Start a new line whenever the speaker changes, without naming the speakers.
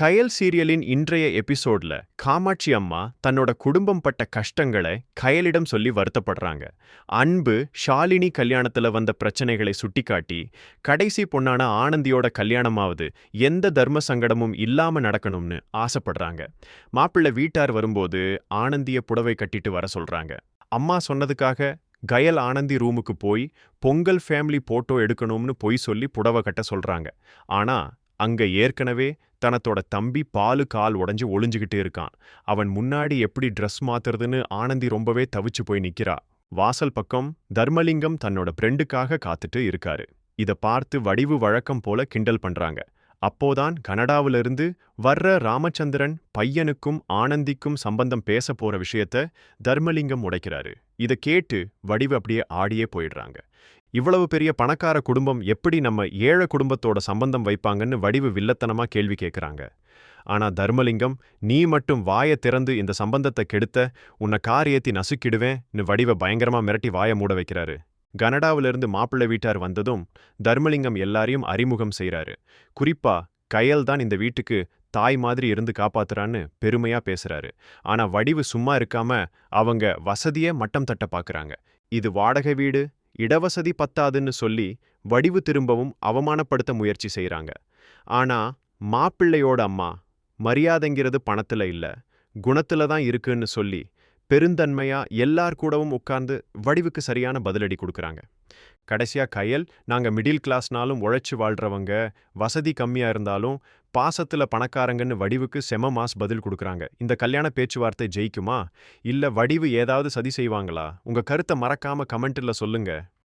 கயல் சீரியலின் இன்றைய எபிசோட்ல காமாட்சி அம்மா தன்னோட குடும்பம் பட்ட கஷ்டங்களை கயலிடம் சொல்லி வருத்தப்படுறாங்க. அன்பு ஷாலினி கல்யாணத்துல வந்த பிரச்சனைகளை சுட்டிக்காட்டி கடைசி பொண்ணான ஆனந்தியோட கல்யாணமாவது எந்த தர்ம சங்கடமும் இல்லாம நடக்கணும்னு ஆசைப்படுறாங்க. மாப்பிள்ளை வீட்டார் வரும்போது ஆனந்திய புடவை கட்டிட்டு வர சொல்றாங்க. அம்மா சொன்னதுக்காக கயல் ஆனந்தி ரூமுக்கு போய் பொங்கல் ஃபேமிலி போட்டோ எடுக்கணும்னு பொய் சொல்லி புடவை கட்ட சொல்றாங்க. ஆனா அங்க ஏற்கனவே தனத்தோட தம்பி பாலு கால் உடைஞ்சு ஒளிஞ்சுகிட்டு இருக்கான். அவன் முன்னாடி எப்படி ட்ரெஸ் மாத்துறதுன்னு ஆனந்தி ரொம்பவே தவிச்சு போய் நிக்கிறா. வாசல் பக்கம் தர்மலிங்கம் தன்னோட ஃப்ரெண்டுக்காக காத்துட்டு இருக்காரு. இத பார்த்து வடிவு வழக்கம் போல கிண்டல் பண்றாங்க. அப்போதான் கனடாவிலிருந்து வர்ற ராமச்சந்திரன் பையனுக்கும் ஆனந்திக்கும் சம்பந்தம் பேச போற விஷயத்த தர்மலிங்கம் உடைக்கிறாரு. இத கேட்டு வடிவு அப்படியே ஆடியே போயிடுறாங்க. இவ்வளவு பெரிய பணக்கார குடும்பம் எப்படி நம்ம ஏழை குடும்பத்தோட சம்பந்தம் வைப்பாங்கன்னு வடிவு வில்லத்தனமா கேள்வி கேட்குறாங்க ஆனா தர்மலிங்கம் நீ மட்டும் வாய திறந்து இந்த சம்பந்தத்தை கெடுத்த உன்னை கார் ஏத்தி நசுக்கிடுவேன்னு வடிவை பயங்கரமா மிரட்டி வாய மூட வைக்கிறாரு. கனடாவிலிருந்து மாப்பிள்ளை வீட்டார் வந்ததும் தர்மலிங்கம் எல்லாரையும் அறிமுகம் செய்றாரு. குறிப்பா கயல் தான் இந்த வீட்டுக்கு தாய் மாதிரி இருந்து காப்பாத்துறான்னு பெருமையா பேசுறாரு. ஆனா வடிவு சும்மா இருக்காம அவங்க வசதியே மட்டம் தட்ட பாக்குறாங்க. இது வாடகை வீடு இடவசதி பத்தாதுன்னு சொல்லி வடிவு திரும்பவும் அவமானப்படுத்த முயற்சி செய்கிறாங்க ஆனா மாப்பிள்ளையோட அம்மா மரியாதைங்கிறது பணத்துல இல்ல குணத்துல தான் இருக்குன்னு சொல்லி பெருந்தன்மையா எல்லார் கூடவும் உட்கார்ந்து வடிவுக்கு சரியான பதிலடி கொடுக்கறாங்க. கடைசியா கையல் நாங்க மிடில் கிளாஸ்னாலும் உழைச்சு வாழ்றவங்க வசதி கம்மியா இருந்தாலும் பாசத்துல பணக்காரங்கன்னு வடிவுக்கு செம மாஸ் பதில் கொடுக்குறாங்க. இந்த கல்யாண பேச்சுவார்த்தை ஜெயிக்குமா? இல்ல வடிவு ஏதாவது சதி செய்வாங்களா? உங்க கருத்தை மறக்காம கமெண்ட்ல சொல்லுங்க.